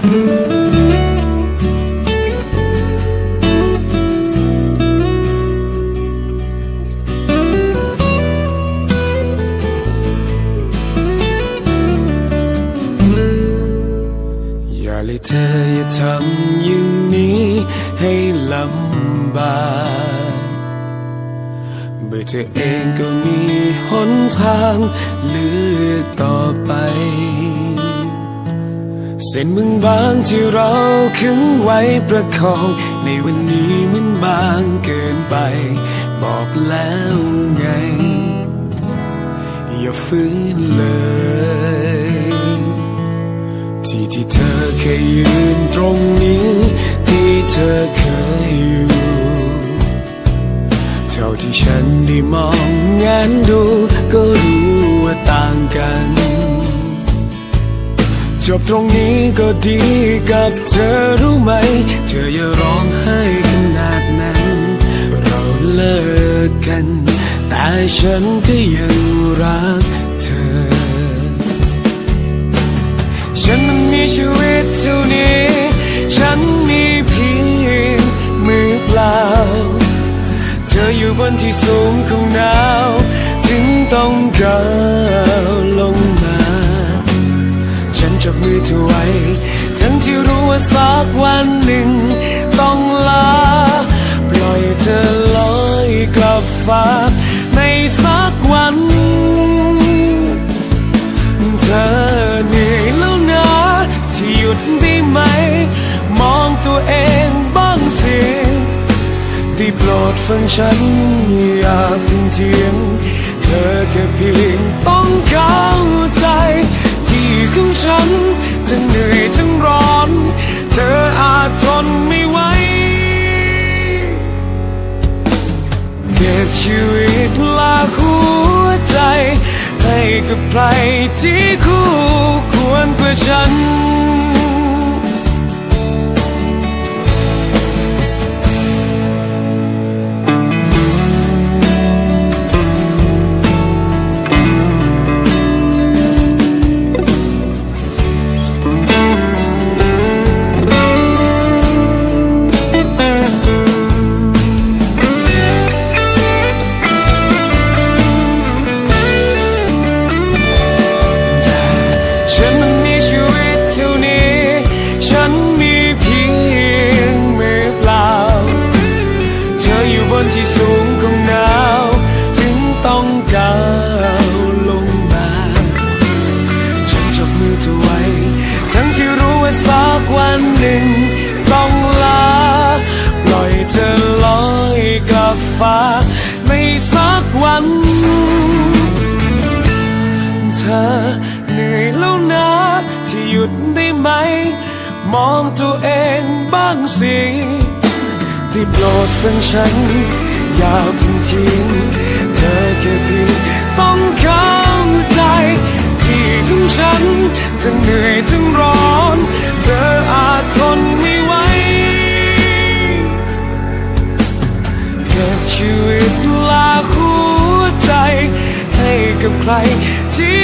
อย่าเลยเธออย่าทำอย่างนี้ให้ลำบากเมื่อเธอเองก็มีหนทางเลือกต่อไป เส้นมึงบางที่เราขึงไว้ประคอง ในวันนี้มันบางเกินไป บอกแล้วไง อย่าฝืนเลย ที่ที่เธอเคยยืนตรงนี้ ที่เธอเคยอยู่เท่าที่ฉันได้มองงานดู ก็รู้ว่าต่างกัน จบตรงนี้ก็ดีกับเธอรู้ไหม เธออย่าร้องไห้ขนาดนั้น เราเลิกกัน แต่ฉันก็ยังรักเธอ ฉันมันมีชีวิตเท่านี้ ฉันมีเพียงมือเปล่า เธออยู่บนที่สูงของดาว ถึงต้องก้าวลง จับมือเธอไว้ ทั้งที่รู้ว่าสักวันหนึ่งต้องลา ปล่อยเธอลอยกลับฟ้า ในสักวัน เธอเหนื่อยแล้วนะที่หยุดได้ไหม มองตัวเองบ้างสิได้โปรดฟังฉันอย่าเพิ่งเทียง เธอแค่เพียงต้องเข้าใจ จะเหนื่อยทั้งร้อน เธออาจทนไม่ไหวเก็บชีวิตลาหัวใจ ให้กับใครที่คู่ อยกับฟ้าในสักวัน เธอเหนื่อยแล้วนะที่หยุดได้ไหม มองตัวเองบ้างสิได้โปรดฟังฉัน อย่าพิ่งทิ้งเธอแค่เพียงต้องเข้าใจ ที่ของฉันทั้งเหนื่อย กับใครที่